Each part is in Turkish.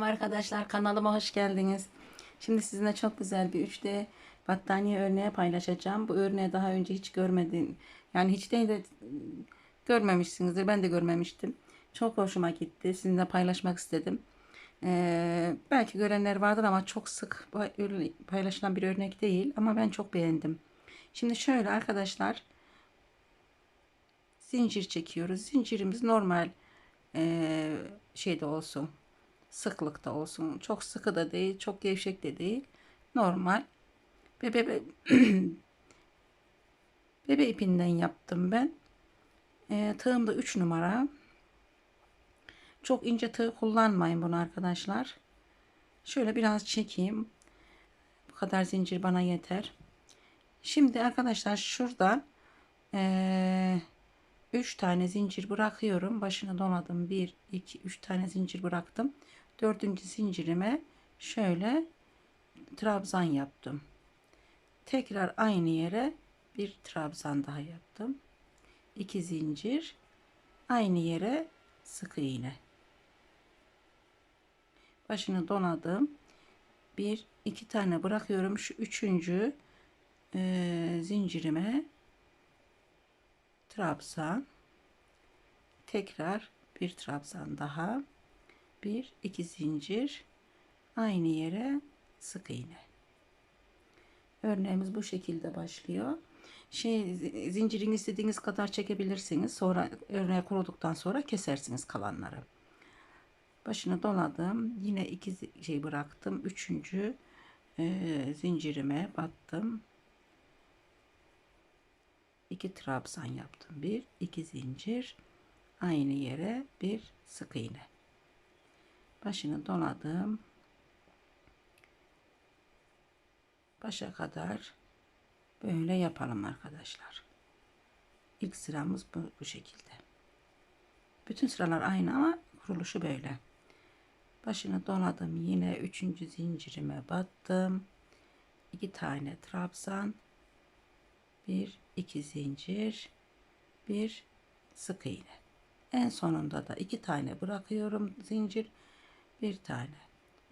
Arkadaşlar kanalıma hoş geldiniz. Şimdi sizinle çok güzel bir 3D battaniye örneği paylaşacağım. Bu örneği daha önce hiç görmedin. Yani hiç değil de görmemişsinizdir. Ben de görmemiştim. Çok hoşuma gitti. Sizinle paylaşmak istedim. Ee, belki görenler vardır ama çok sık paylaşılan bir örnek değil. Ama ben çok beğendim. Şimdi şöyle arkadaşlar zincir çekiyoruz. Zincirimiz normal e, şeyde olsun sıklıkta olsun. Çok sıkı da değil, çok gevşek de değil. Normal. Bebe, bebe, bebe ipinden yaptım ben. E, tığım da 3 numara. Çok ince tığ kullanmayın bunu arkadaşlar. Şöyle biraz çekeyim. Bu kadar zincir bana yeter. Şimdi arkadaşlar şurada e, 3 tane zincir bırakıyorum. Başını doladım. 1, 2, 3 tane zincir bıraktım dördüncü zincirime şöyle trabzan yaptım. Tekrar aynı yere bir trabzan daha yaptım. İki zincir aynı yere sık iğne. Başını donadım. Bir iki tane bırakıyorum. Şu üçüncü e, zincirime trabzan tekrar bir trabzan daha bir iki zincir. Aynı yere sık iğne. Örneğimiz bu şekilde başlıyor. Şey zincirin istediğiniz kadar çekebilirsiniz. Sonra örneğe kuruduktan sonra kesersiniz kalanları. Başını doladım. Yine iki şey bıraktım. Üçüncü e, zincirime battım. İki trabzan yaptım. Bir iki zincir. Aynı yere bir sık iğne başını doladım. Başa kadar böyle yapalım arkadaşlar. İlk sıramız bu, bu şekilde. Bütün sıralar aynı ama kuruluşu böyle. Başını doladım. Yine üçüncü zincirime battım. iki tane trabzan. Bir, iki zincir. Bir sık iğne. En sonunda da iki tane bırakıyorum zincir bir tane.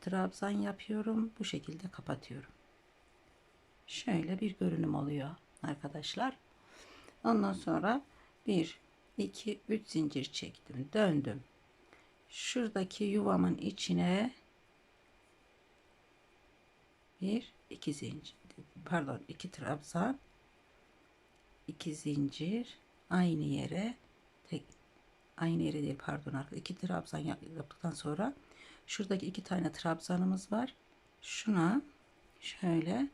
Trabzan yapıyorum bu şekilde kapatıyorum. Şöyle bir görünüm oluyor arkadaşlar. Ondan sonra 1 2 3 zincir çektim döndüm. Şuradaki yuvamın içine bir iki zincir pardon iki trabzan iki zincir aynı yere tek aynı yere değil pardon iki trabzan yaptıktan sonra Şuradaki iki tane trabzanımız var. Şuna şöyle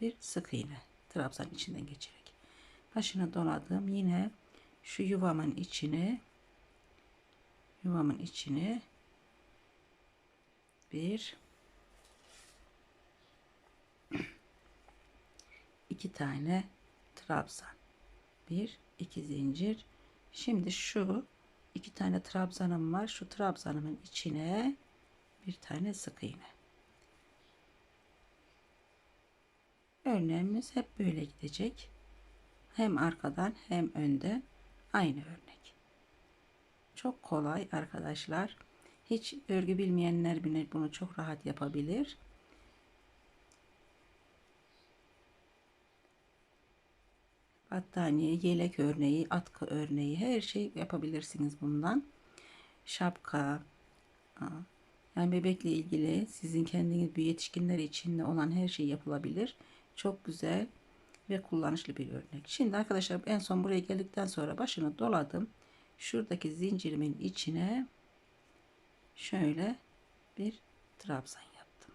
bir sık iğne trabzan içinden geçerek. Başını doladım. Yine şu yuvamın içine yuvamın içine bir iki tane trabzan bir iki zincir şimdi şu iki tane trabzanım var şu trabzanımın içine bir tane sık iğne. Örneğimiz hep böyle gidecek. Hem arkadan hem önde aynı örnek. Çok kolay arkadaşlar. Hiç örgü bilmeyenler bile bunu çok rahat yapabilir. Battaniye, yelek örneği, atkı örneği her şey yapabilirsiniz bundan. Şapka, yani bebekle ilgili sizin kendiniz bir yetişkinler için olan her şey yapılabilir. Çok güzel ve kullanışlı bir örnek. Şimdi arkadaşlar en son buraya geldikten sonra başını doladım. Şuradaki zincirimin içine şöyle bir trabzan yaptım.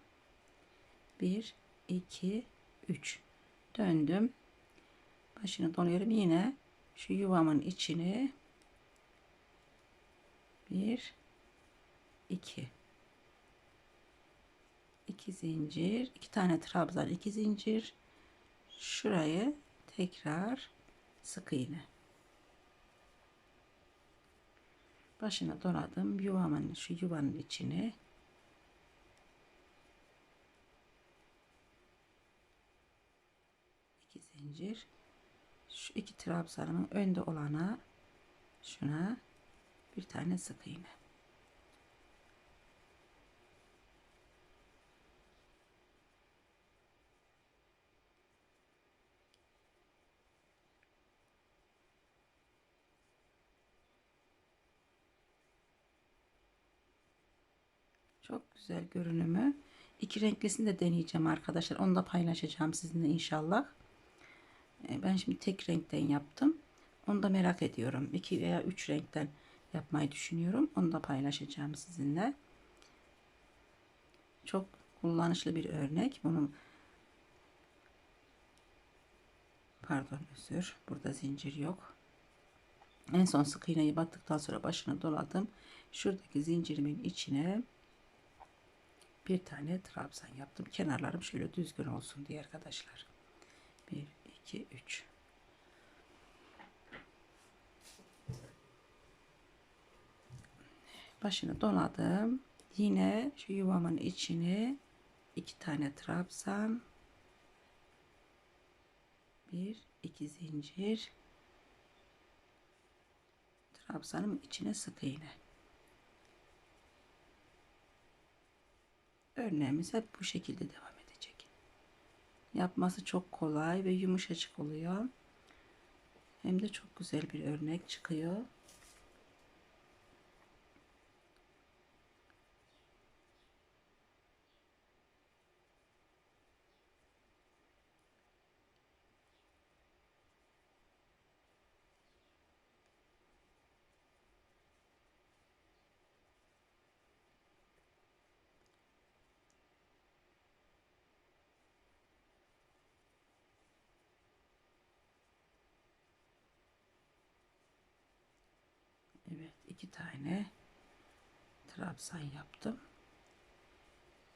1 2 3 döndüm. Başını doluyorum yine şu yuvamın içine 1 2 2 zincir, 2 tane trabzan, 2 zincir. Şurayı tekrar sık iğne. Başına doladım. Yuvamın şu yuvanın içine iki zincir. Şu iki trabzanın önde olana şuna bir tane sık iğne. Çok güzel görünümü. İki renklisini de deneyeceğim arkadaşlar. Onu da paylaşacağım sizinle inşallah. E, Ben şimdi tek renkten yaptım. Onu da merak ediyorum. İki veya üç renkten yapmayı düşünüyorum. Onu da paylaşacağım sizinle. Çok kullanışlı bir örnek. Bunun pardon özür. Burada zincir yok. En son sık iğneyi battıktan sonra başına doladım. Şuradaki zincirimin içine bir tane trabzan yaptım. Kenarlarım şöyle düzgün olsun diye arkadaşlar. 1 2 3 Başını doladım. Yine şu yuvamın içine iki tane trabzan bir iki zincir trabzanın içine sık iğne örneğimiz hep bu şekilde devam edecek. Yapması çok kolay ve yumuşacık oluyor. Hem de çok güzel bir örnek çıkıyor iki tane trabzan yaptım.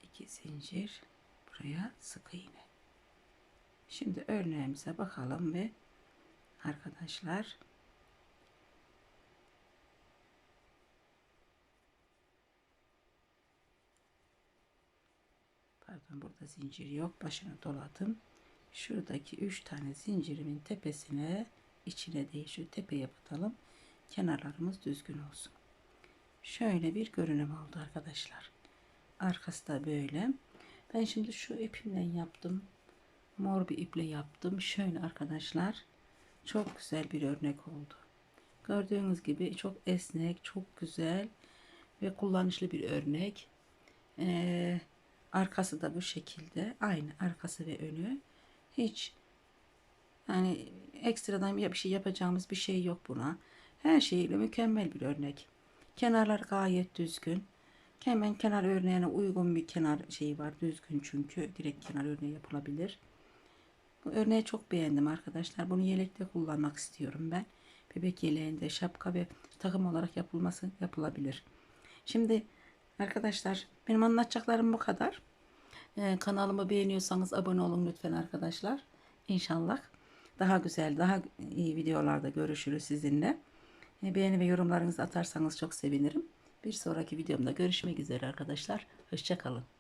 İki zincir buraya sık iğne. Şimdi örneğimize bakalım ve arkadaşlar pardon burada zincir yok başını doladım. Şuradaki üç tane zincirimin tepesine içine değil şu tepeye batalım kenarlarımız düzgün olsun. Şöyle bir görünüm oldu arkadaşlar. Arkası da böyle. Ben şimdi şu ipimle yaptım. Mor bir iple yaptım. Şöyle arkadaşlar. Çok güzel bir örnek oldu. Gördüğünüz gibi çok esnek, çok güzel ve kullanışlı bir örnek. Ee, arkası da bu şekilde. Aynı arkası ve önü. Hiç yani ekstradan bir şey yapacağımız bir şey yok buna. Her şeyiyle mükemmel bir örnek. Kenarlar gayet düzgün. Hemen kenar örneğine uygun bir kenar şeyi var. Düzgün çünkü direkt kenar örneği yapılabilir. Bu örneği çok beğendim arkadaşlar. Bunu yelekte kullanmak istiyorum ben. Bebek yeleğinde şapka ve takım olarak yapılması yapılabilir. Şimdi arkadaşlar benim anlatacaklarım bu kadar. Ee, kanalımı beğeniyorsanız abone olun lütfen arkadaşlar. İnşallah daha güzel, daha iyi videolarda görüşürüz sizinle. Ee, Beğeni ve yorumlarınızı atarsanız çok sevinirim. Bir sonraki videomda görüşmek üzere arkadaşlar. Hoşçakalın.